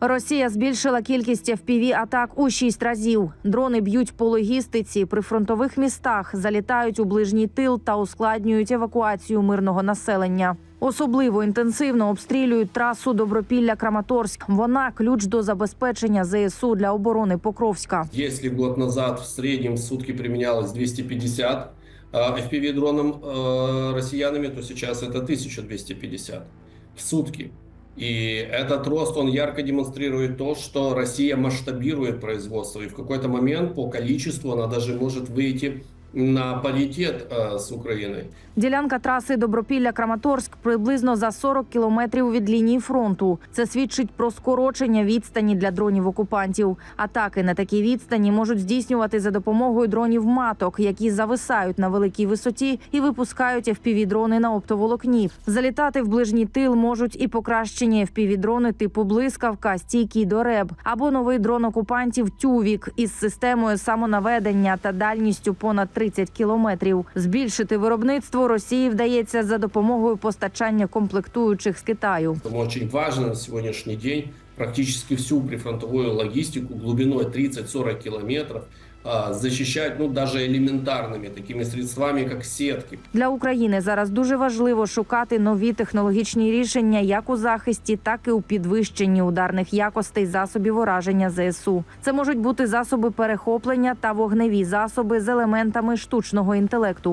Росія збільшила кількість fpv атак у шість разів. Дрони б'ють по логістиці, при фронтових містах залітають у ближній тил та ускладнюють евакуацію мирного населення. Особливо інтенсивно обстрілюють трасу Добропілля-Краматорськ. Вона ключ до забезпечення ЗСУ для оборони Покровська. Если год назад в среднем в сутки применялось 250 э, FPV-дроном э, россиянами, то сейчас это 1250 в сутки. И этот рост, он ярко демонстрирует то, что Россия масштабирует производство. И в какой-то момент по количеству она даже может выйти на паритет э, с Украиной. Ділянка траси Добропілля-Краматорськ приблизно за 40 кілометрів від лінії фронту. Це свідчить про скорочення відстані для дронів окупантів. Атаки на такій відстані можуть здійснювати за допомогою дронів маток, які зависають на великій висоті і випускають FPV-дрони на оптоволокні. Залітати в ближній тил можуть і покращені FPV-дрони типу блискавка, стійкий до РЕБ або новий дрон окупантів Тювік із системою самонаведення та дальністю понад 30 кілометрів. Збільшити виробництво Росії вдається за допомогою постачання комплектуючих з Китаю. Тому дуже важливо на сьогоднішній день практично всю прифронтову логістику глибиною 30-40 километров а, защищать ну, даже елементарними такими средствами, як сітки Для України зараз дуже важливо шукати нові технологічні рішення як у захисті, так і у підвищенні ударних якостей засобів ураження ЗСУ. Це можуть бути засоби перехоплення та вогневі засоби з елементами штучного інтелекту.